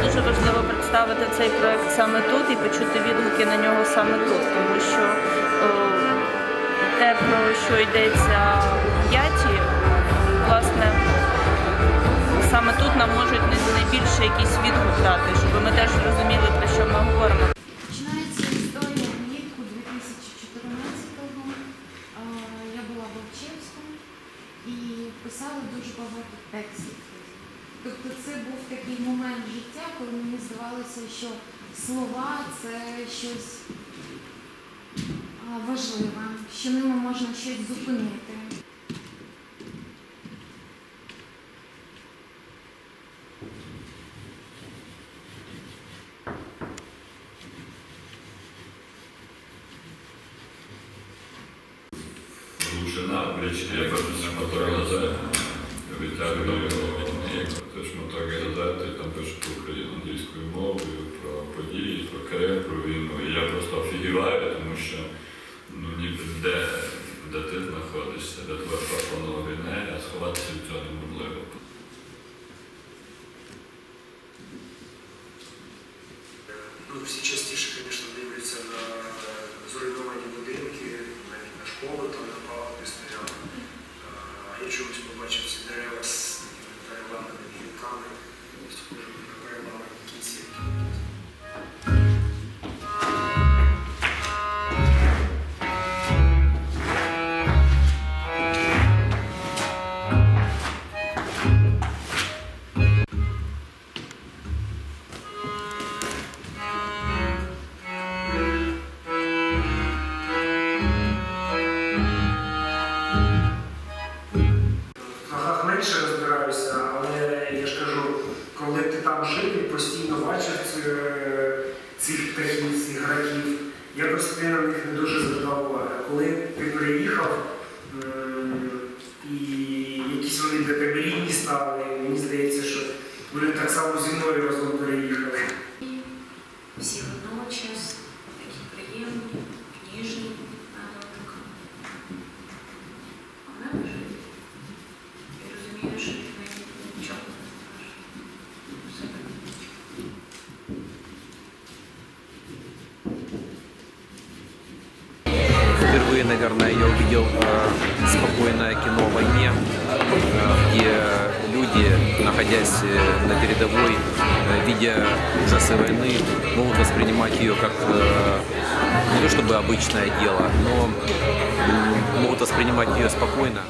представити цей проект саме тут і почути відгуки на нього саме тут, тому що о, те, про що йдеться у п'яті, власне, саме тут нам можуть най- найбільше якийсь відгук дати, щоб ми теж розуміли, про що ми говоримо. Починається історія влітку 2014-го. Я була в Овчинському і писала дуже багато текстів. Тобто це був такий момент здавалося, що слова це щось важливе, що ними можна щось зупинити. Глушина обличчя, я бачу шматок газети. Витягую як це шматок газети, там про Україну англійською мовою, про події, про Крим, про війну. І я просто офігіваю, тому що ну ніби де, де ти знаходишся, де твоя папа війни, а сховатися від цього неможливо. Ну, всі частіше, звісно, дивляться на зруйновані будинки, навіть на школи там на пагоди стояли. Я чомусь побачив ці дерева з такими переламаними гілками, там жив і постійно бачив цих птахів, цих раків, я ти на них не дуже звертав уваги. Коли ти приїхав і якісь вони для тебе рідні стали, мені здається, що вони так само зі мною разом Впервые, наверное, я увидел э, спокойное кино о войне, э, где люди, находясь э, на передовой, э, видя ужасы войны, могут воспринимать ее как э, не то чтобы обычное дело, но могут воспринимать ее спокойно.